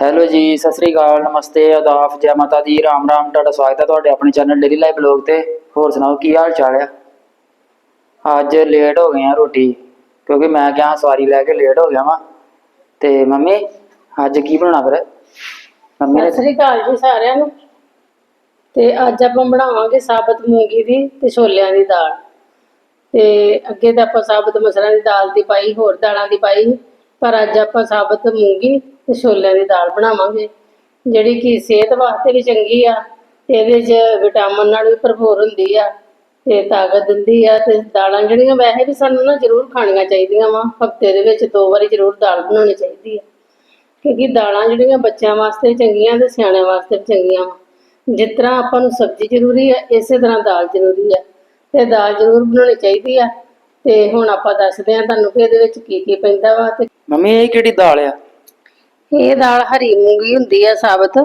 Hello ਜੀ, ਸਤਿ ਸ੍ਰੀ ਅਕਾਲ, ਨਮਸਤੇ, ਆਦਾਬ, ਜੈ ਮਾਤਾ ਦੀ, ਰਾਮ ਰਾਮ, ਤੁਹਾਡਾ ਸਵਾਗਤ ਹੈ ਤੁਹਾਡੇ ਆਪਣੇ ਚੈਨਲ ਡੇਲੀ ਲਾਈਫ ਬਲੌਗ ਤੇ। ਹੋਰ ਸੁਣਾਓ, ਕੀ ਹਾਲ ਚਾਲ ਆ? ਅੱਜ ਲੇਟ ਹੋ ਗਏ ਆ ਰੋਟੀ, ਕਿਉਂਕਿ ਮੈਂ ਗਿਆ ਸਵਾਰੀ ਲੈ ਕੇ ਲੇਟ ਹੋ ਗਿਆ ਵਾਂ। ਤੇ ਮੰਮੀ, ਅੱਜ ਕੀ ਬਣਾਉਣਾ ਫਿਰ? ਮੰਮੀ ਨੇ ਸਤਿ ਸ੍ਰੀ ਅਕਾਲ ਜੀ ਸਾਰਿਆਂ ਨੂੰ। ਤੇ ਅੱਜ ਆਪਾਂ ਬਣਾਵਾਂਗੇ ਸਾਬਤ ਮੂੰਗੀ ਦੀ ਤੇ ਛੋਲਿਆਂ ਦੀ ਦਾਲ। ਤੇ ਅੱਗੇ ਤਾਂ ਆਪਾਂ ਸਾਬਤ ਮਸਰਾਂ ਦੀ ਦਾਲ ਦੀ ਪਾਈ, ਹੋਰ ਦਾਲਾਂ ਦੀ ਪਾਈ। ਪਰ ਅੱਜ ਆਪਾਂ ਸਾਬਤ ਮੂੰਗੀ ਤੇ ਛੋਲਿਆਂ ਦੀ ਦਾਲ ਬਣਾਵਾਂਗੇ, ਜਿਹੜੀ ਕਿ ਸਿਹਤ ਵਾਸਤੇ ਵੀ ਚੰਗੀ ਆ, ਤੇ ਇਹਦੇ 'ਚ ਵਿਟਾਮਿਨ ਨਾਲ ਵੀ ਭਰਪੂਰ ਹੁੰਦੀ ਆ, ਤੇ ਤਾਕਤ ਦਿੰਦੀ ਆ, ਤੇ ਦਾਲਾਂ ਜਿਹੜੀਆਂ ਵੈਸੇ ਵੀ ਸਾਨੂੰ ਨਾ ਜ਼ਰੂਰ ਖਾਣੀਆਂ ਚਾਹੀਦੀਆਂ ਵਾ, ਹਫ਼ਤੇ ਦੇ ਵਿੱਚ ਦੋ ਵਾਰੀ ਜ਼ਰੂਰ ਦਾਲ ਬਣਾਉਣੀ ਚਾਹੀਦੀ ਆ, ਕਿਉਂਕਿ ਦਾਲਾਂ ਜਿਹੜੀਆਂ ਬੱਚਿਆਂ ਵਾਸਤੇ ਚੰਗੀਆਂ ਤੇ ਸਿਆਣਿਆਂ ਵਾਸਤੇ ਵੀ ਚੰਗੀਆਂ ਵਾ। ਜਿਸ ਤਰ੍ਹਾਂ ਆਪਾਂ ਨੂੰ ਸਬਜ਼ੀ ਜ਼ਰੂਰੀ ਹੈ ਇਸੇ ਤਰ੍ਹਾਂ ਦਾਲ ਜ਼ਰੂਰੀ ਹੈ ਤੇ ਦਾਲ ਜ਼ਰੂਰ ਬਣਾਉਣੀ ਚਾਹੀਦੀ ਆ, ਤੇ ਹੁਣ ਆਪਾਂ ਦੱਸਦੇ ਹਾਂ ਤੁਹਾਨੂੰ ਕਿ ਇਹਦੇ ਵਿੱਚ ਕੀ ਕੀ ਪੈਂਦਾ ਵਾ ਤੇ ਮੰਮੀ, ਇਹ ਕਿਹੜੀ ਦਾਲ ਆ? ਇਹ ਦਾਲ ਹਰੀ ਮੂੰਗੀ ਹੁੰਦੀ ਆ ਸਾਬਤ,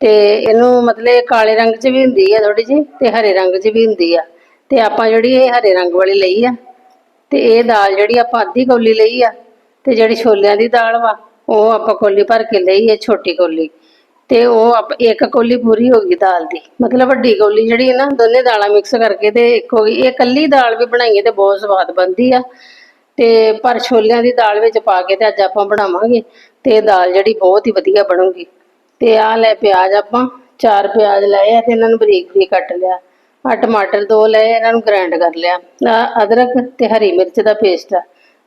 ਤੇ ਇਹਨੂੰ ਮਤਲਬ ਕਾਲੇ ਰੰਗ 'ਚ ਵੀ ਹੁੰਦੀ ਆ ਥੋੜੀ ਜਿਹੀ, ਤੇ ਹਰੇ ਰੰਗ 'ਚ ਵੀ ਹੁੰਦੀ ਆ। ਤੇ ਆਪਾਂ ਜਿਹੜੀ ਇਹ ਹਰੇ ਰੰਗ ਵਾਲੀ ਲਈ ਆ, ਤੇ ਇਹ ਦਾਲ ਜਿਹੜੀ ਆਪਾਂ ਅੱਧੀ ਕੌਲੀ ਲਈ ਆ, ਤੇ ਜਿਹੜੀ ਛੋਲਿਆਂ ਦੀ ਦਾਲ ਵਾ, ਉਹ ਆਪਾਂ ਕੌਲੀ ਭਰ ਕੇ ਲਈ ਆ, ਛੋਟੀ ਕੌਲੀ। ਤੇ ਉਹ ਆਪ, ਇੱਕ ਕੌਲੀ ਪੂਰੀ ਹੋ ਗਈ ਦਾਲ ਦੀ। ਮਤਲਬ ਵੱਡੀ ਕੌਲੀ ਜਿਹੜੀ ਹੈ ਨਾ, ਦੋਨੇ ਦਾਲਾਂ ਮਿਕਸ ਕਰਕੇ ਤੇ ਇੱਕ ਹੋ ਗਈ। ਇਹ ਕੱਲੀ ਦਾਲ ਵੀ ਬਣਾਈਏ ਤੇ ਬਹੁਤ ਸਵਾਦ ਬਣਦੀ ਆ। ਤੇ ਪਰ ਛੋਲਿਆਂ ਦੀ ਦਾਲ ਵਿੱਚ ਪਾ ਕੇ ਤੇ ਅੱਜ ਆਪਾਂ ਬਣਾਵਾਂਗੇ ਤੇ ਦਾਲ ਜਿਹੜੀ ਬਹੁਤ ਹੀ ਵਧੀਆ ਬਣੂਗੀ। ਤੇ ਆਹ ਲੈ ਪਿਆਜ਼ ਆਪਾਂ, ਚਾਰ ਪਿਆਜ਼ ਲਏ ਆ ਤੇ ਇਹਨਾਂ ਨੂੰ ਬਰੀਕ ਬਰੀਕ ਕੱਟ ਲਿਆ। ਆ ਟਮਾਟਰ ਦੋ ਲਏ, ਇਹਨਾਂ ਨੂੰ ਗ੍ਰਾਈਂਡ ਕਰ ਲਿਆ। ਆਹ ਅਦਰਕ ਤੇ ਹਰੀ ਮਿਰਚ ਦਾ ਪੇਸਟ ਆ।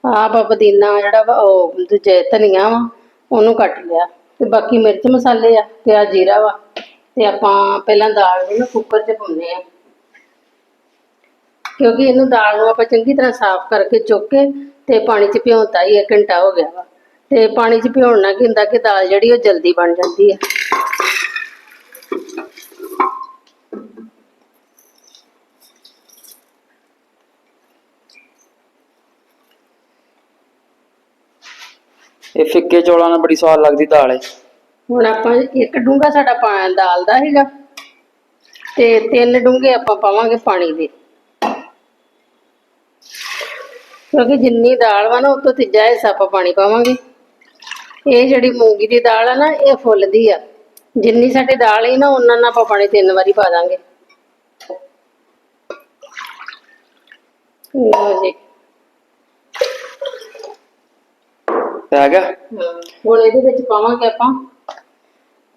ਆਹ ਆਪਾਂ ਪੁਦੀਨਾ ਜਿਹੜਾ ਵਾ, ਉਹ ਦੂਜੇ ਧਨੀਆ ਵਾ, ਉਹਨੂੰ ਕੱਟ ਲਿਆ। ਤੇ ਬਾਕੀ ਮਿਰਚ ਮਸਾਲੇ ਆ ਤੇ ਆ ਜੀਰਾ ਵਾ। ਤੇ ਆਪਾਂ ਪਹਿਲਾਂ ਦਾਲ ਨੂੰ ਨਾ ਕੁੱਕਰ 'ਚ ਪਾਉਂਦੇ ਆ। ਕਿਉਂਕਿ ਇਹਨੂੰ ਦਾਲ ਨੂੰ ਆਪਾਂ ਚੰਗੀ ਤਰ੍ਹਾਂ ਸਾਫ਼ ਕਰਕੇ ਚੁੱਕ ਕੇ ਤੇ ਪਾਣੀ 'ਚ ਭਿਉਂਤਾ ਹੀ 1 ਘੰਟਾ ਹੋ ਗਿਆ ਵਾ। ਤੇ ਪਾਣੀ 'ਚ ਭਿਉਣ ਨਾਲ ਕੀ ਹੁੰਦਾ ਕਿ ਦਾਲ ਜਿਹੜੀ ਉਹ ਜਲਦੀ ਬਣ ਜਾਂਦੀ ਹੈ ਇਹ ਫਿੱਕੇ ਚੌਲਾਂ ਨਾਲ ਬੜੀ ਸਵਾਦ ਲੱਗਦੀ ਦਾਲ ਹੈ ਹੁਣ ਆਪਾਂ ਇੱਕ ਡੂੰਘਾ ਸਾਡਾ ਪਾ- ਦਾਲ ਦਾ ਹੈਗਾ ਤੇ ਤਿੰਨ ਡੂੰਘੇ ਆਪਾਂ ਪਾਵਾਂਗੇ ਪਾਣੀ ਦੇ। ਕਿਉਂਕਿ ਜਿੰਨੀ ਦਾਲ ਵਾ ਨਾ ਉਹ ਤੋਂ ਤੀਜਾ ਹਿੱਸਾ ਆਪਾਂ ਪਾਣੀ ਪਾਵਾਂਗੇ। ਇਹ ਜਿਹੜੀ ਮੂੰਗੀ ਦੀ ਦਾਲ ਆ ਨਾ ਇਹ ਫੁੱਲਦੀ ਆ। ਜਿੰਨੀ ਸਾਡੀ ਦਾਲ ਹੈ ਨਾ ਉਹਨਾਂ ਨਾਲ ਆਪਾਂ ਪਾਣੀ ਤਿੰਨ ਵਾਰੀ ਪਾ ਦਾਂਗੇ। ਲਓ ਜੀ। ਪੈ ਗਿਆ? ਹੁਣ ਇਹਦੇ ਵਿੱਚ ਪਾਵਾਂਗੇ ਆਪਾਂ।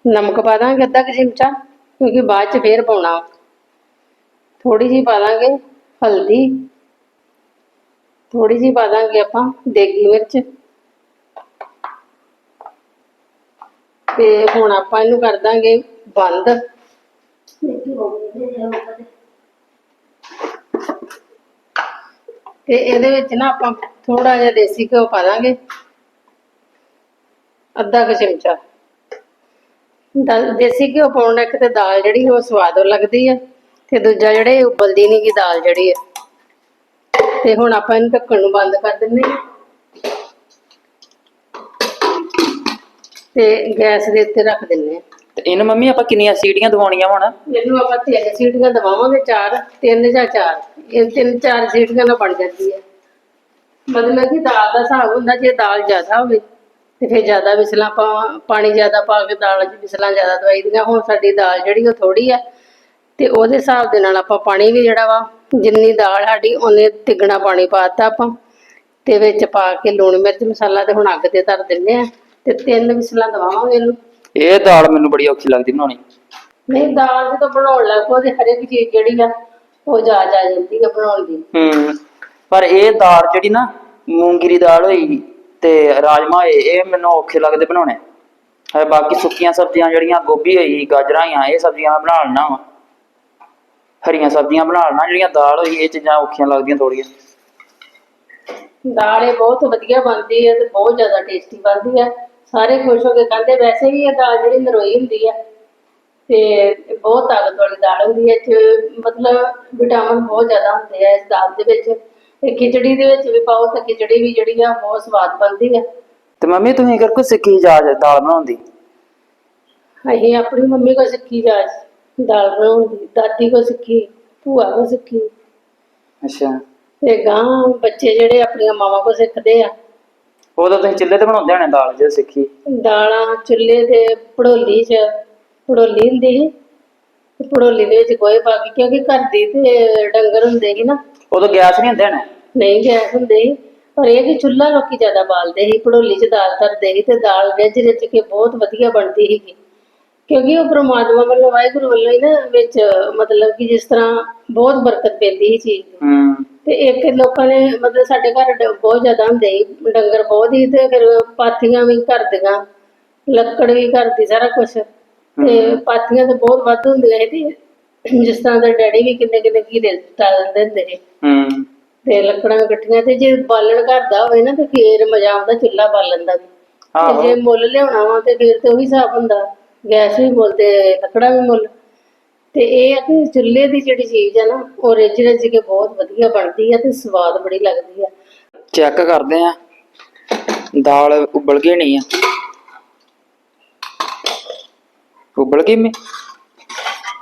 ਨਮਕ ਪਾ ਦਾਂਗੇ ਅੱਧਾ ਕੁ ਚਮਚਾ ਕਿਉਂਕਿ ਬਾਅਦ ਚ ਫੇਰ ਪਾਉਣਾ। ਥੋੜੀ ਜਿਹੀ ਪਾ ਦਾਂਗੇ ਹਲਦੀ। ਥੋੜੀ ਜਿਹੀ ਪਾ ਦਾਂਗੇ ਆਪਾਂ ਦੇਗੀ ਮਿਰਚ। ਤੇ ਹੁਣ ਆਪਾਂ ਇਹਨੂੰ ਕਰ ਦਾਂਗੇ ਬੰਦ। ਤੇ ਇਹਦੇ ਵਿੱਚ ਨਾ ਆਪਾਂ ਥੋੜਾ ਜਿਹਾ ਦੇਸੀ ਘਿਓ ਪਾ ਦਾਂਗੇ। ਅੱਧਾ ਕੁ ਚਮਚਾ। ਦੇਸੀ ਘਿਓ ਪਾਉਣ ਨਾਲ ਇੱਕ ਤੇ ਦਾਲ ਜਿਹੜੀ ਉਹ ਸਵਾਦ ਲੱਗਦੀ ਹੈ ਤੇ ਦੂਜਾ ਜਿਹੜੇ ਉਬਲਦੀ ਨਹੀਂ ਗੀ ਦਾਲ ਜਿਹੜੀ ਹੈ ਤੇ ਹੁਣ ਆਪਾਂ ਇਹਨੂੰ ਢੱਕਣ ਨੂੰ ਬੰਦ ਕਰ ਦਿੰਨੇ ਹਾਂ। ਤੇ ਗੈਸ ਦੇ ਉੱਤੇ ਰੱਖ ਦਿੰਨੇ ਹਾਂ। ਤੇ ਇਹਨੂੰ ਮੰਮੀ ਆਪਾਂ ਕਿੰਨੀਆਂ ਸੀਟੀਆਂ ਦਵਾਉਣੀਆਂ ਹੁਣ? ਇਹਨੂੰ ਆਪਾਂ ਤਿੰਨ ਸੀਟੀਆਂ ਦਵਾਵਾਂਗੇ ਚਾਰ ਤਿੰਨ ਜਾਂ ਚਾਰ। ਇਹ ਤਿੰਨ ਚਾਰ ਸੀਟੀਆਂ ਨਾਲ ਬਣ ਜਾਂਦੀ ਹੈ। ਮਤਲਬ ਕਿ ਦਾਲ ਦਾ ਹਿਸਾਬ ਹੁੰਦਾ ਜੇ ਦਾਲ ਜ਼ਿਆਦਾ ਹੋਵੇ ਤੇ ਫਿਰ ਜ਼ਿਆਦਾ ਵਿਸਲਾਂ ਪਾ ਪਾਣੀ ਜ਼ਿਆਦਾ ਪਾ ਕੇ ਦਾਲ 'ਚ ਵਿਸਲਾਂ ਜ਼ਿਆਦਾ ਦਵਾਈ ਦੀਆਂ ਹੁਣ ਸਾਡੀ ਦਾਲ ਜਿਹੜੀ ਉਹ ਥੋੜੀ ਆ ਤੇ ਉਹਦੇ ਹਿਸਾਬ ਦੇ ਨਾਲ ਆਪਾਂ ਪਾਣੀ ਵੀ ਜਿਹੜਾ ਵਾ ਜਿੰਨੀ ਦਾਲ ਸਾਡੀ ਉਹਨੇ ਤਿੱਗਣਾ ਪਾਣੀ ਪਾਤਾ ਆਪਾਂ। ਤੇ ਵਿੱਚ ਪਾ ਕੇ ਲੂਣ ਮਿਰਚ ਮਸਾਲਾ ਤੇ ਹੁਣ ਅੱਗ ਤੇ ਧਰ ਦਿੰਦੇ ਆ ਤੇ ਤਿੰਨ ਵਿਸਲਾਂ ਦਵਾਵਾਂਗੇ ਇਹਨੂੰ। ਇਹ ਦਾਲ ਮੈਨੂੰ ਬੜੀ ਔਖੀ ਲੱਗਦੀ ਬਣਾਉਣੀ। ਨਹੀਂ ਦਾਲ ਜਦੋਂ ਬਣਾਉਣ ਲੱਗ ਤੇ ਹਰੇਕ ਚੀਜ਼ ਜਿਹੜੀ ਆ ਉਹ ਜਾ ਜਾ ਜਾਂਦੀ ਆ ਬਣਾਉਣ ਦੀ। ਹੂੰ ਪਰ ਇਹ ਦਾਲ ਜਿਹੜੀ ਨਾ ਮੂੰਗੀ ਦੀ ਦਾਲ ਹੋਈ ਤੇ ਰਾਜਮਾ ਹੋਏ ਇਹ ਮੈਨੂੰ ਔਖੇ ਲੱਗਦੇ ਬਣਾਉਣੇ। ਹੈ ਬਾਕੀ ਸੁੱਕੀਆਂ ਸਬਜ਼ੀਆਂ ਜਿਹੜੀਆਂ ਗੋਭੀ ਹੋਈ ਗਾਜਰਾਂ ਹੋਈਆਂ ਇਹ ਸਬਜ਼ੀਆਂ ਬਣਾ ਲੈਣਾ ਵਾ। ਹਰੀਆਂ ਸਬਜ਼ੀਆਂ ਬਣਾ ਲੈਣਾ ਜਿਹੜੀਆਂ ਦਾਲ ਹੋਈ ਇਹ ਚੀਜ਼ਾਂ ਔਖੀਆਂ ਲੱਗਦੀਆਂ ਥੋੜੀਆਂ ਦਾਲ ਇਹ ਬਹੁਤ ਵਧੀਆ ਬਣਦੀ ਹੈ ਤੇ ਬਹੁਤ ਜ਼ਿਆਦਾ ਟੇਸਟੀ ਬਣਦੀ ਹੈ। ਸਾਰੇ ਖੁਸ਼ ਹੋ ਕੇ ਖਾਂਦੇ। ਵੈਸੇ ਵੀ ਇਹ ਦਾਲ ਜਿਹੜੀ ਨਰੋਈ ਹੁੰਦੀ ਹੈ ਤੇ ਬਹੁਤ ਤਾਕਤ ਵਾਲੀ ਦਾਲ ਹੁੰਦੀ ਹੈ। ਚ ਮਤਲਬ ਵਿਟਾਮਿਨ ਬਹੁਤ ਜ਼ਿਆਦਾ ਹੁੰਦੇ ਆ ਇਸ ਦਾਲ ਦੇ ਵਿੱਚ। ਤੇ ਖਿਚੜੀ ਦੇ ਵਿੱਚ ਵੀ ਪਾਓ ਤਾਂ ਖਿਚੜੀ ਵੀ ਜਿਹੜੀ ਆ ਬਹੁਤ ਸਵਾਦ ਬਣਦੀ ਹੈ ਤੇ ਮੰਮੀ ਤੁਸੀਂ ਕਰ ਕੋ ਸਿੱਖੀ ਜਾਜ ਦਾਲ ਬਣਾਉਣ ਦੀ? ਅਸੀਂ ਆਪਣੀ ਮੰਮੀ ਕੋਲ ਸਿੱਖੀ ਜਾਚ ਦਾਲ ਬਣਾਉਣ ਦਾਦੀ ਕੋਲ ਸਿੱਖੀ ਭੂਆ ਕੋਲ ਸਿੱਖੀ। ਅੱਛਾ। ਤੇ ਗਾਂ ਬੱਚੇ ਜਿਹੜੇ ਆਪਣੀਆਂ ਮਾਵਾਂ ਕੋਲ ਸਿੱਖਦੇ ਆ। ਉਦੋਂ ਤੁਸੀਂ ਚੁੱਲ੍ਹੇ ਤੇ ਬਣਾਉਂਦੇ ਹੋਣੇ ਦਾਲ ਜੇ ਸਿੱਖੀ। ਦਾਲਾਂ ਚੁੱਲ੍ਹੇ ਤੇ ਪੜੋਲੀ 'ਚ ਪੜੋਲੀ ਹੁੰਦੀ ਸੀ। ਤੇ ਪੜੋਲੀ ਦੇ ਵਿੱਚ ਗੋਹੇ ਪਾ ਕੇ ਕਿਉਂਕਿ ਘਰ ਦੀ ਤੇ ਡੰਗਰ ਹੁੰਦੇ ਸੀ ਨਾ। ਉਦੋਂ ਗੈਸ ਨਹੀਂ ਹੁੰਦੇ ਹੋਣੇ। ਨਹੀਂ ਗੈਸ ਹੁੰਦੇ ਸੀ। ਪਰ ਇਹ ਕਿ ਚੁੱਲ੍ਹਾ ਲੋਕੀ ਜ਼ਿਆਦਾ ਬਾਲਦੇ ਸੀ ਪੜੋਲੀ 'ਚ ਦਾਲ ਧਰਦੇ ਸੀ। ਤੇ ਦਾਲ ਰਿੱਝ ਰਿੱਝ ਕੇ ਬਹੁਤ ਵਧੀਆ ਬਣਦੀ ਸੀਗੀ। ਕਿਉਂਕਿ ਉਹ ਪ੍ਰਮਾਤਮਾ ਵੱਲੋਂ ਵਾਹਿਗੁਰੂ ਵੱਲੋਂ ਹੀ ਨਾ ਵਿੱਚ ਮਤਲਬ ਕਿ ਜਿਸ ਤਰ੍ਹਾਂ ਬਹੁਤ ਬਰਕਤ ਪੈਂਦੀ ਸੀ ਚੀਜ਼ ਦੀ ਹੂੰ। ਤੇ ਇੱਕ ਲੋਕਾਂ ਨੇ ਮਤਲਬ ਸਾਡੇ ਘਰ ਡ- ਬਹੁਤ ਜ਼ਿਆਦਾ ਹੁੰਦੇ ਸੀ ਡੰਗਰ ਬਹੁਤ ਹੀ ਤੇ ਫਿਰ ਪਾਥੀਆਂ ਵੀ ਘਰ ਦੀਆਂ ਲੱਕੜ ਵੀ ਘਰ ਦੀ ਸਾਰਾ ਕੁਝ ਤੇ ਪਾਥੀਆਂ ਤੇ ਬਹੁਤ ਵੱਧ ਹੁੰਦੀਆਂ ਸੀ ਤੇ ਜਿਸ ਤਰ੍ਹਾਂ ਦਾ ਡੈਡੀ ਵੀ ਕਿੰਨੇ ਕਿੰਨੇ ਕੀੜੇ ਟਾਲ ਦਿੰਦੇ ਹੁੰਦੇ ਸੀ। ਹੂੰ। ਤੇ ਲੱਕੜਾਂ ਇਕੱਠੀਆਂ ਤੇ ਜੇ ਬਾਲਣ ਘਰ ਦਾ ਹੋਵੇ ਨਾ ਤੇ ਫੇਰ ਮਜ਼ਾ ਆਉਂਦਾ ਚੁੱਲ੍ਹਾ ਬਾਲਣ ਦਾ ਵੀ। ਤੇ ਆਹੋ। ਜੇ ਮੁੱਲ ਲਿਆਉਣਾ ਵਾ ਤੇ ਫਿਰ ਤੇ ਉਹੀ ਹਿਸਾਬ ਹੁੰਦਾ। ਗੈਸ ਵੀ ਮੁੱਲ ਤੇ ਲੱਕੜਾਂ ਵੀ ਮੁੱਲ। ਤੇ ਇਹ ਆ ਕਿ ਚੁੱਲ੍ਹੇ ਦੀ ਜਿਹੜੀ ਚੀਜ਼ ਆ ਨਾ ਉਹ ਰਿੱਝ ਰਿੱਝ ਕੇ ਬਹੁਤ ਵਧੀਆ ਬਣਦੀ ਆ ਤੇ ਸਵਾਦ ਬੜੀ ਲੱਗਦੀ ਆ। ਚੈੱਕ ਕਰਦੇ ਆ ਦਾਲ ਉਬਲ ਗਈ ਨਹੀਂ ਆ। ਉਬਲ ਗਈ ਮੇ?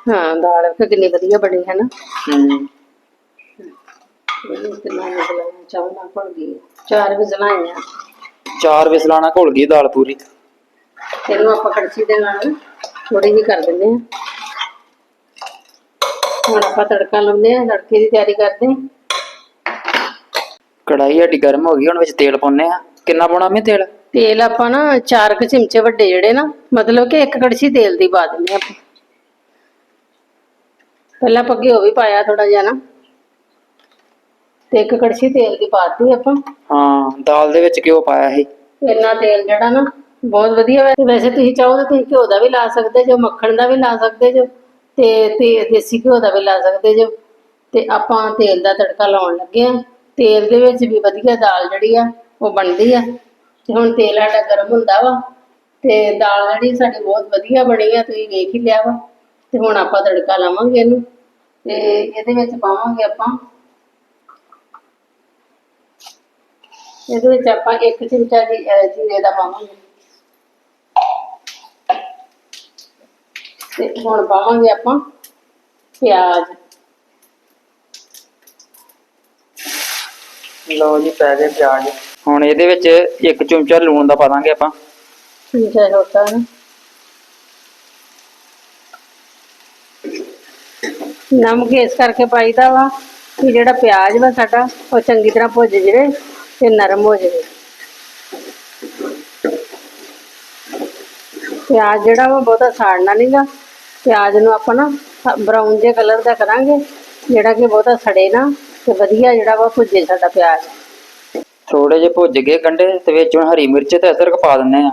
ਹਾਂ ਦਾਲ ਵੇਖੋ ਕਿੰਨੀ ਵਧੀਆ ਬਣੀ ਹੈ ਨਾ। ਹੂੰ। ਇਹਨੂੰ ਕਿੰਨਾ ਭੁੱਲ ਗਈ। ਚਾਰ ਵੀ ਆਈਆਂ ਚਾਰ ਵਿਸਲਾਂ ਨਾਲ ਘੁਲ ਗਈ ਦਾਲ ਪੂਰੀ। ਇਹਨੂੰ ਆਪਾਂ ਕੜਛੀ ਦੇ ਨਾਲ ਥੋੜੀ ਜਿਹੀ ਕਰ ਦਿੰਦੇ ਆ ਹੁਣ ਆਪਾਂ ਤੜਕਾ ਲਾਉਂਦੇ ਆ ਤੜਕੇ ਦੀ ਤਿਆਰੀ ਕਰਦੇ ਆ ਕੜਾਈ ਸਾਡੀ ਗਰਮ ਹੋ ਗਈ ਹੁਣ ਵਿੱਚ ਤੇਲ ਪਾਉਨੇ ਆ ਕਿੰਨਾ ਪਾਉਣਾ ਮੈਂ ਤੇਲ? ਤੇਲ ਆਪਾਂ ਨਾ ਚਾਰ ਕੁ ਚਮਚੇ ਵੱਡੇ ਜਿਹੜੇ ਨਾ ਮਤਲਬ ਕਿ ਇੱਕ ਕੜਛੀ ਤੇਲ ਦੀ ਪਾ ਦਿੰਦੇ ਆਪਾਂ। ਪਹਿਲਾਂ ਆਪਾਂ ਘਿਓ ਵੀ ਪਾਇਆ ਥੋੜਾ ਜਿਹਾ ਨਾ। ਤੇ ਇੱਕ ਕੜਛੀ ਤੇਲ ਦੀ ਪਾਤੀ ਆਪਾਂ। ਹਾਂ ਦਾਲ ਦੇ ਵਿੱਚ ਘਿਓ ਪਾਇਆ ਸੀ। ਇੰਨਾ ਤੇਲ ਜਿਹੜਾ ਨਾ ਬਹੁਤ ਵਧੀਆ। ਵੈਸੇ ਵੈਸੇ ਤੁਸੀਂ ਚਾਹੋ ਤਾਂ ਤੁਸੀਂ ਘਿਓ ਦਾ ਵੀ ਲਾ ਸਕਦੇ ਜੋ, ਮੱਖਣ ਦਾ ਵੀ ਲਾ ਸਕਦੇ ਜੋ, ਤੇ ਤੇ ਦੇਸੀ ਘਿਓ ਦਾ ਵੀ ਲਾ ਸਕਦੇ ਜੋ। ਤੇ ਆਪਾਂ ਤੇਲ ਦਾ ਤੜਕਾ ਲਾਉਣ ਲੱਗੇ ਆ ਤੇਲ ਦੇ ਵਿੱਚ ਵੀ ਵਧੀਆ ਦਾਲ ਜਿਹੜੀ ਆ, ਉਹ ਬਣਦੀ ਆ। ਤੇ ਹੁਣ ਤੇਲ ਸਾਡਾ ਗਰਮ ਹੁੰਦਾ ਵਾ, ਤੇ ਦਾਲ ਜਿਹੜੀ ਸਾਡੀ ਬਹੁਤ ਵਧੀਆ ਬਣੀ ਆ, ਤੁਸੀਂ ਵੇਖ ਹੀ ਲਿਆ ਵਾ। ਤੇ ਹੁਣ ਆਪਾਂ ਤੜਕਾ ਲਾਵਾਂਗੇ ਇਹਨੂੰ। ਤੇ ਇਹਦੇ ਵਿੱਚ ਪਾਵਾਂਗੇ ਆਪਾਂ। ਇਹਦੇ ਵਿੱਚ ਆਪਾਂ ਇੱਕ ਚਮਚਾ ਜੀ ਜੀਰੇ ਦਾ ਪਾਵਾਂਗੇ। ਤੇ ਹੁਣ ਪਾਵਾਂਗੇ ਆਪਾਂ ਪਿਆਜ਼। ਲਓ ਜੀ ਪੈ ਗਏ ਪਿਆਜ਼। ਹੁਣ ਇਹਦੇ ਵਿੱਚ ਇੱਕ ਚਮਚਾ ਲੂਣ ਦਾ ਪਾ ਦਾਂਗੇ ਆਪਾਂ। ਚਮਚਾ ਛੋਟਾ ਨਾ। ਨਮਕ ਇਸ ਕਰਕੇ ਪਾਈਦਾ ਵਾ ਕਿ ਜਿਹੜਾ ਪਿਆਜ਼ ਵਾ ਸਾਡਾ ਉਹ ਚੰਗੀ ਤਰ੍ਹਾਂ ਭੁੱਜ ਜਾਵੇ ਤੇ ਨਰਮ ਹੋ ਜਾਵੇ। ਪਿਆਜ਼ ਜਿਹੜਾ ਵਾ ਬਹੁਤਾ ਸਾੜਨਾ ਨਹੀਂਗਾ ਪਿਆਜ਼ ਨੂੰ ਆਪਾਂ ਨਾ ਬਰਾਊਨ ਜੇ ਕਲਰ ਦਾ ਕਰਾਂਗੇ ਜਿਹੜਾ ਕਿ ਬਹੁਤਾ ਸੜੇ ਨਾ ਤੇ ਵਧੀਆ ਜਿਹੜਾ ਵਾ ਭੁੱਜੇ ਸਾਡਾ ਪਿਆਜ਼। ਥੋੜੇ ਜਿਹੇ ਭੁੱਜ ਗਏ ਗੰਢੇ ਤੇ ਵਿੱਚ ਹੁਣ ਹਰੀ ਮਿਰਚ ਤੇ ਅਦਰਕ ਪਾ ਦਿੰਨੇ ਆ।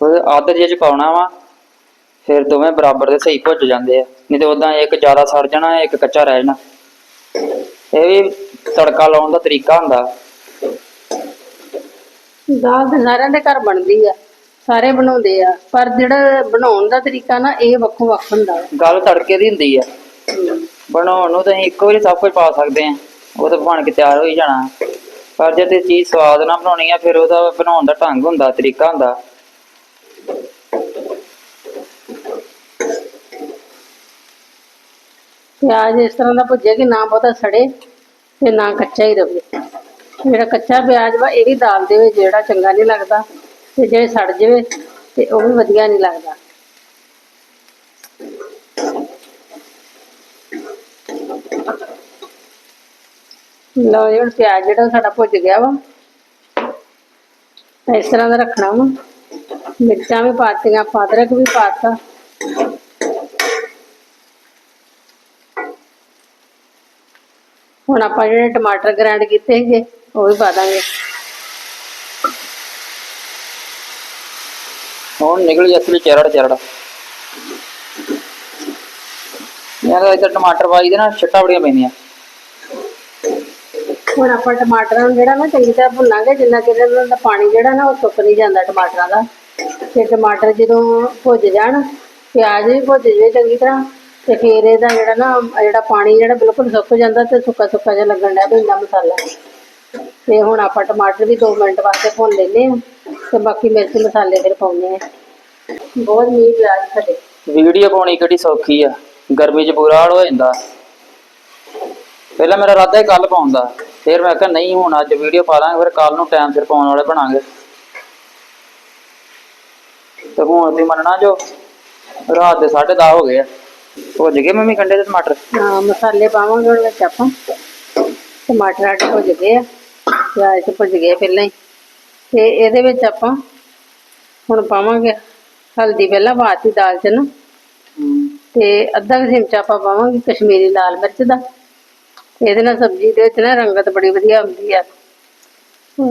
ਉਹ ਅੱਧ ਜੇ ਚ ਪਾਉਣਾ ਵਾ ਫਿਰ ਦੋਵੇਂ ਬਰਾਬਰ ਦੇ ਸਹੀ ਭੁੱਜ ਜਾਂਦੇ ਆ। ਨਹੀਂ ਤੇ ਉਦਾਂ ਇੱਕ ਜ਼ਿਆਦਾ ਸੜ ਜਾਣਾ ਇੱਕ ਕੱਚਾ ਰਹਿ ਜਾਣਾ। ਇਹ ਵੀ ਤੜਕਾ ਲਾਉਣ ਦਾ ਤਰੀਕਾ ਹੁੰਦਾ। ਦਾਲ ਤਾਂ ਸਾਰਿਆਂ ਦੇ ਘਰ ਬਣਦੀ ਆ। ਸਾਰੇ ਬਣਾਉਂਦੇ ਆ ਪਰ ਜਿਹੜਾ ਬਣਾਉਣ ਦਾ ਤਰੀਕਾ ਨਾ ਇਹ ਵੱਖੋ ਵੱਖ ਹੁੰਦਾ ਵਾ। ਗੱਲ ਤੜਕੇ ਦੀ ਹੁੰਦੀ ਆ। ਬਣਾਉਣ ਨੂੰ ਤਾਂ ਅਸੀਂ ਇੱਕੋ ਵਾਰੀ ਸਭ ਕੁਝ ਪਾ ਸਕਦੇ ਆ ਉਹ ਤਾਂ ਬਣ ਕੇ ਤਿਆਰ ਹੋ ਹੀ ਜਾਣਾ। ਪਰ ਜੇ ਤੇ ਚੀਜ਼ ਸਵਾਦ ਨਾਲ ਬਣਾਉਣੀ ਆ ਫਿਰ ਉਹਦਾ ਬਣਾਉਣ ਦਾ ਢੰਗ ਹੁੰਦਾ ਤਰੀਕਾ ਹੁੰਦਾ। ਪਿਆਜ਼ ਇਸ ਤਰ੍ਹਾਂ ਦਾ ਭੁੱਜੇ ਕਿ ਨਾ ਬਹੁਤਾ ਸੜੇ ਤੇ ਨਾ ਕੱਚਾ ਹੀ ਰਵੇ। ਜਿਹੜਾ ਕੱਚਾ ਪਿਆਜ਼ ਵਾ ਇਹ ਵੀ ਦਾਲ ਦੇ ਵਿੱਚ ਜਿਹੜਾ ਚੰਗਾ ਨਹੀਂ ਲੱਗਦਾ। ਤੇ ਜੇ ਸੜ ਜਾਵੇ ਤੇ ਉਹ ਵੀ ਵਧੀਆ ਨਹੀਂ ਲੱਗਦਾ। ਲਓ ਜੀ, ਹੁਣ ਪਿਆਜ਼ ਜਿਹੜਾ ਸਾਡਾ ਭੁੱਜ ਗਿਆ ਵਾ। ਇਸ ਤਰ੍ਹਾਂ ਦਾ ਰੱਖਣਾ ਵਾ। ਮਿਰਚਾਂ ਵੀ ਪਾਤੀਆਂ ਪਾਦਰਕ ਵੀ ਪਾਤਾ। ਹੁਣ ਆਪਾਂ ਜਿਹੜੇ ਟਮਾਟਰ ਗ੍ਰਾਈਂਡ ਕੀਤੇ ਸੀਗੇ, ਉਹ ਵੀ ਪਾ ਦਾਂਗੇ। ਹੁਣ ਨਿਕਲ ਅਸਲੀ ਚਰੜ ਚਰੜ ਯਾਰ ਇੱਧਰ ਟਮਾਟਰ ਪਾਈ ਦੇ ਨਾ ਛੱਟਾ ਬੜੀਆਂ ਪੈਂਦੀਆਂ ਹੁਣ ਆਪਾਂ ਟਮਾਟਰਾਂ ਨੂੰ ਜਿਹੜਾ ਨਾ ਚੰਗੀ ਤਰ੍ਹਾਂ ਭੁੰਨਾਂਗੇ ਜਿੰਨਾ ਚਿਰ ਇਹਨਾਂ ਦਾ ਪਾਣੀ ਜਿਹੜਾ ਨਾ ਉਹ ਸੁੱਕ ਨਹੀਂ ਜਾਂਦਾ ਟਮਾਟਰਾਂ ਦਾ ਤੇ ਟਮਾਟਰ ਜਦੋਂ ਭੁੱਜ ਜਾਣ ਪਿਆਜ਼ ਵੀ ਭੁੱਜ ਜਾਵੇ ਚੰਗੀ ਤਰ੍ਹਾਂ ਤੇ ਫਿਰ ਇਹਦਾ ਜਿਹੜਾ ਨਾ ਜਿਹੜਾ ਪਾਣੀ ਜਿਹੜਾ ਬਿਲਕੁਲ ਸੁੱਕ ਜਾਂਦਾ ਤੇ ਸੁੱਕਾ ਸੁੱਕਾ ਜਿਹਾ ਲੱਗਣ ਲੱਗ ਪੈਂਦਾ ਮਸਾਲਾ ਤੇ ਹੁਣ ਆਪਾਂ ਟਮਾਟਰ ਵੀ 2 ਮਿੰਟ ਵਾਸਤੇ ਭੁੰਨ ਲੈਨੇ ਆ ਤੇ ਬਾਕੀ ਮਿਰਚ ਮਸਾਲੇ ਫਿਰ ਪਾਉਣੇ ਆ ਬਹੁਤ ਮੀਂਹ ਪਿਆ ਅੱਜ ਸਾਡੇ। ਵੀਡੀਓ ਪਾਉਣੀ ਕਿਹੜੀ ਸੌਖੀ ਆ? ਗਰਮੀ 'ਚ ਬੁਰਾ ਹਾਲ ਹੋ ਜਾਂਦਾ। ਪਹਿਲਾਂ ਮੇਰਾ ਇਰਾਦਾ ਹੀ ਕੱਲ ਪਾਉਂਦਾ ਫਿਰ ਮੈਂ ਕਿਹਾ ਨਹੀਂ ਹੁਣ ਅੱਜ ਵੀਡੀਓ ਪਾ ਲਾਂਗੇ ਫਿਰ ਕੱਲ ਨੂੰ ਟਾਈਮ ਸਿਰ ਪਾਉਣ ਵਾਲੇ ਬਣਾਂਗੇ। ਤੇ ਹੁਣ ਤੁਸੀਂ ਮੰਨਣਾ ਜੋ ਰਾਤ ਦੇ 10:30 ਹੋ ਗਏ ਆ। ਭੁੱਜ ਗਏ ਮੰਮੀ ਕੰਡੇ ਦੇ ਟਮਾਟਰ? ਹਾਂ ਮਸਾਲੇ ਪਾਵਾਂਗੇ ਵਿੱਚ ਆਪਾਂ। ਟਮਾਟਰ ਆਟੇ ਭੁੱਜ ਗਏ ਆ। ਪਿਆਜ਼ ਤੇ ਭੁੱਜ ਗਿਆ ਪਹਿਲਾਂ ਹੀ। ਤੇ ਇਹਦੇ ਵਿੱਚ ਆਪਾਂ ਹੁਣ ਪਾਵਾਂਗੇ ਹਲਦੀ, ਪਹਿਲਾਂ ਪਾਤੀ ਦਾਲ ਚ ਨਾ। ਤੇ ਅੱਧਾ ਕੁ ਚਮਚਾ ਆਪਾਂ ਪਾਵਾਂਗੇ ਕਸ਼ਮੀਰੀ ਲਾਲ ਮਿਰਚ ਦਾ। ਇਹਦੇ ਨਾਲ ਸਬਜ਼ੀ ਦੇ ਵਿੱਚ ਨਾ ਰੰਗਤ ਬੜੀ ਵਧੀਆ ਹੁੰਦੀ ਆ।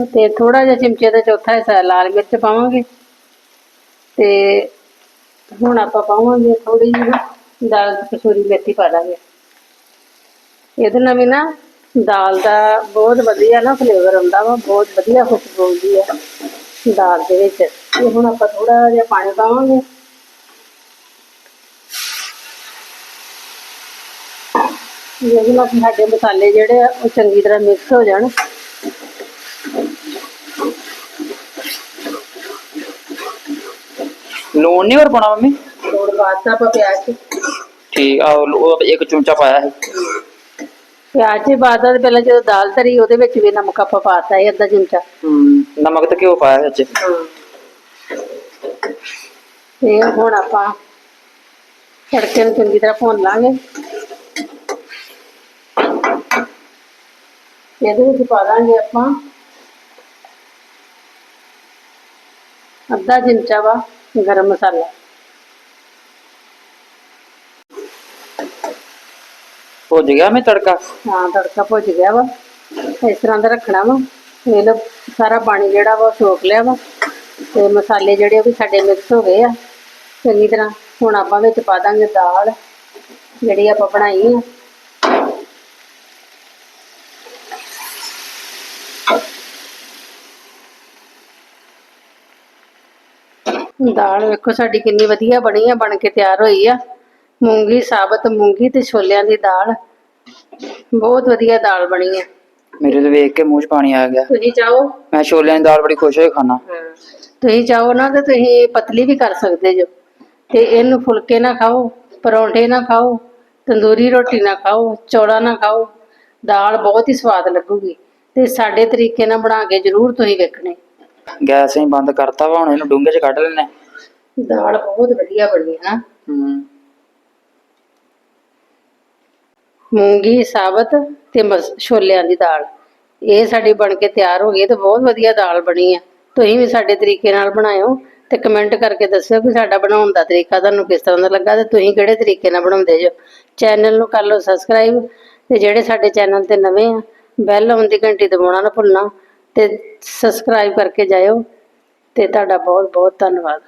ਤੇ ਥੋੜਾ ਜਿਹਾ ਚਮਚੇ ਦਾ ਚੌਥਾ ਹਿੱਸਾ ਲਾਲ ਮਿਰਚ ਪਾਵਾਂਗੇ। ਤੇ ਹੁਣ ਆਪਾਂ ਪਾਵਾਂਗੇ ਥੋੜੀ ਜਿਹੀ ਦਾਲ ਕਸੂਰੀ ਮੇਥੀ ਪਾ ਲਾਂਗੇ ਇਹਦੇ ਨਾਲ ਵੀ ਨਾ ਦਾਲ ਦਾ ਬਹੁਤ ਵਧੀਆ ਨਾ ਫਲੇਵਰ ਆਉਂਦਾ ਵਾ ਬਹੁਤ ਵਧੀਆ ਖੁਸ਼ਬੂ ਆਉਂਦੀ ਆ ਦਾਲ ਦੇ ਵਿੱਚ। ਤੇ ਹੁਣ ਆਪਾਂ ਥੋੜਾ ਜਿਹਾ ਪਾਣੀ ਪਾਵਾਂਗੇ। ਜਿਹਦੇ ਨਾਲ ਸਾਡੇ ਮਸਾਲੇ ਜਿਹੜੇ ਆ ਉਹ ਚੰਗੀ ਤਰ੍ਹਾਂ ਮਿਕਸ ਹੋ ਜਾਣ। ਲੂਣ ਨਹੀਂ ਹੋਰ ਪਾਉਣਾ ਮੰਮੀ? ਲੋੜ ਬਾਅਦ ਆਪਾਂ ਪਿਆਜ਼ ਚ ਠੀਕ ਆ ਉਹ ਇੱਕ ਚਮਚਾ ਪਾਇਆ ਸੀ। ਪਿਆਜ਼ ਚ ਬਾਅਦ ਦਾ ਪਹਿਲਾਂ ਜਦੋਂ ਦਾਲ ਧਰੀ ਉਹਦੇ ਵਿੱਚ ਵੀ ਨਮਕ ਆਪਾਂ ਪਾਤਾ ਹੈ ਅੱਧਾ ਚਮਚਾ। ਹਮ, ਨਮਕ ਤੇ ਘਿਓ ਪਾਇਆ ਵਿੱਚ? ਤੇ ਹੁਣ ਆਪਾਂ ਤੜਕੇ ਨੂੰ ਚੰਗੀ ਤਰ੍ਹਾਂ ਭੁੰਨ ਲਾਂਗੇ। ਇਹਦੇ ਵਿੱਚ ਪਾ ਦਾਂਗੇ ਆਪਾਂ ਅੱਧਾ ਚਮਚਾ ਵਾ ਗਰਮ ਮਸਾਲਾ। ਭੁੱਜ ਗਿਆ ਮੈਂ ਤੜਕਾ? ਹਾਂ, ਤੜਕਾ ਭੁੱਜ ਗਿਆ ਵਾ। ਇਸ ਤਰ੍ਹਾਂ ਦਾ ਰੱਖਣਾ ਵਾ। ਇਹ ਸਾਰਾ ਪਾਣੀ ਜਿਹੜਾ ਵਾ ਸੋਖ ਲਿਆ ਵਾ। ਤੇ ਮਸਾਲੇ ਜਿਹੜੇ ਉਹ ਵੀ ਸਾਡੇ ਮਿਕਸ ਹੋ ਗਏ ਆ। ਚੰਗੀ ਤਰ੍ਹਾਂ ਹੁਣ ਆਪਾਂ ਵਿੱਚ ਪਾ ਦਾਂਗੇ ਦਾਲ, ਜਿਹੜੀ ਆਪਾਂ ਬਣਾਈ ਆ। ਦਾਲ ਵੇਖੋ ਸਾਡੀ ਕਿੰਨੀ ਵਧੀਆ ਬਣੀ ਆ, ਬਣ ਕੇ ਤਿਆਰ ਹੋਈ ਆ। ਮੂੰਗੀ ਸਾਬਤ ਮੂੰਗੀ ਤੇ ਛੋਲਿਆਂ ਦੀ ਦਾਲ। ਬਹੁਤ ਵਧੀਆ ਦਾਲ ਬਣੀ ਆ ਮੇਰੇ ਤੇ ਵੇਖ ਕੇ ਮੂੰਹ 'ਚ ਪਾਣੀ ਆ ਗਿਆ। ਤੁਸੀਂ ਚਾਹੋ? ਮੈਂ ਛੋਲਿਆਂ ਦੀ ਦਾਲ ਬੜੀ ਖੁਸ਼ ਹੋਏ ਖਾਣਾ ਤੁਸੀਂ ਚਾਹੋ ਨਾ ਤੇ ਤੁਸੀਂ ਪਤਲੀ ਵੀ ਕਰ ਸਕਦੇ ਜੋ। ਤੇ ਇਹਨੂੰ ਫੁਲਕੇ ਨਾ ਖਾਓ ਪਰੌਂਠੇ ਨਾ ਖਾਓ ਤੰਦੂਰੀ ਰੋਟੀ ਨਾ ਖਾਓ ਚੌਲਾਂ ਨਾ ਖਾਓ। ਦਾਲ ਬਹੁਤ ਹੀ ਸਵਾਦ ਲੱਗੂਗੀ। ਤੇ ਸਾਡੇ ਤਰੀਕੇ ਨਾਲ ਬਣਾ ਕੇ ਜ਼ਰੂਰ ਤੁਸੀਂ ਵੇਖਣੇ। ਗੈਸ ਹੀ ਬੰਦ ਕਰਤਾ ਵਾ ਹੁਣ ਇਹਨੂੰ ਡੂੰਘੇ 'ਚ ਕੱਢ ਲੈਣੇ ਦਾਲ ਬਹੁਤ ਵਧੀਆ ਬਣੀ ਹੈ ਨਾ। ਹੂੰ। ਮੂੰਗੀ, ਸਾਬਤ ਤੇ ਮਸ- ਛੋਲਿਆਂ ਦੀ ਦਾਲ। ਇਹ ਸਾਡੀ ਬਣ ਕੇ ਤਿਆਰ ਹੋ ਗਈ ਤੇ ਬਹੁਤ ਵਧੀਆ ਦਾਲ ਬਣੀ ਆ ਤੁਸੀਂ ਵੀ ਸਾਡੇ ਤਰੀਕੇ ਨਾਲ ਬਣਾਇਓ ਤੇ ਕਮੈਂਟ ਕਰਕੇ ਦੱਸਿਓ ਕਿ ਸਾਡਾ ਬਣਾਉਣ ਦਾ ਤਰੀਕਾ ਤੁਹਾਨੂੰ ਕਿਸ ਤਰ੍ਹਾਂ ਦਾ ਲੱਗਾ ਤੇ ਤੁਸੀਂ ਕਿਹੜੇ ਤਰੀਕੇ ਨਾਲ ਬਣਾਉਂਦੇ ਜੋ। ਚੈਨਲ ਨੂੰ ਕਰ ਲਓ ਸਬਸਕ੍ਰਾਈਬ ਤੇ ਜਿਹੜੇ ਸਾਡੇ ਚੈਨਲ ਤੇ ਨਵੇਂ ਆ, ਬੈਲ ਆਉਣ ਦੀ ਘੰਟੀ ਦਬਾਉਣਾ ਨਾ ਭੁੱਲਣਾ ਤੇ ਸਬਸਕ੍ਰਾਈਬ ਕਰਕੇ ਜਾਇਓ ਤੇ ਤੁਹਾਡਾ ਬਹੁਤ ਬਹੁਤ ਧੰਨਵਾਦ।